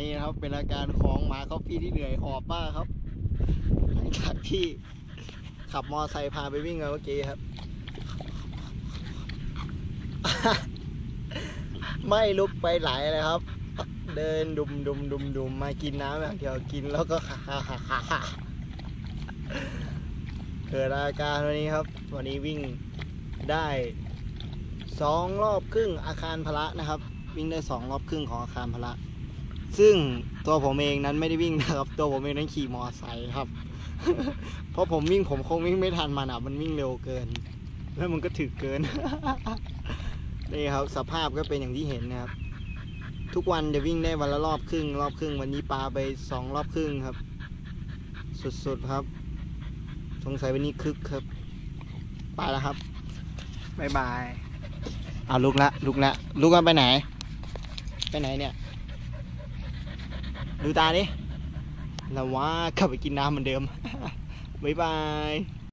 นี่นะครับ เป็นอาการของหมาคอฟฟี่ที่เหนื่อยหอบมากครับหลังจากที่ขับมอไซค์พาไปวิ่งมาเมื่อกี้ครับ ไม่ลุกไปไหลเลยครับ เดินดุมดุมดุมดุมมากินน้ำอย่างเดียวกินแล้วก็เกิดอาการวันนี้ครับ วันนี้วิ่งได้สองรอบครึ่งอาคารพละนะครับ วิ่งได้สองรอบครึ่งของอาคารพละ ซึ่งตัวผมเองนั้นไม่ได้วิ่งนะครับ ตัวผมเองนั้นขี่มอไซค์ครับ เพราะผมวิ่งผมคงวิ่งไม่ทันมันอะมันวิ่งเร็วเกิน แล้วมันก็ถึกเกิน นี่ครับ สภาพก็เป็นอย่างที่เห็นนะครับ ทุกวันจะวิ่งได้วันละรอบครึ่ง รอบครึ่ง วันนี้ปาไปสองรอบครึ่งครับ สุดๆครับ สงสัยวันนี้คึกครับไปแล้วครับบายบายเอาลุกละลุกละลุกกันไปไหน ไปไหนเนี่ย ดูตาดิแล้วว่าขับไปกินน้ำเหมือนเดิม บ๊ายบาย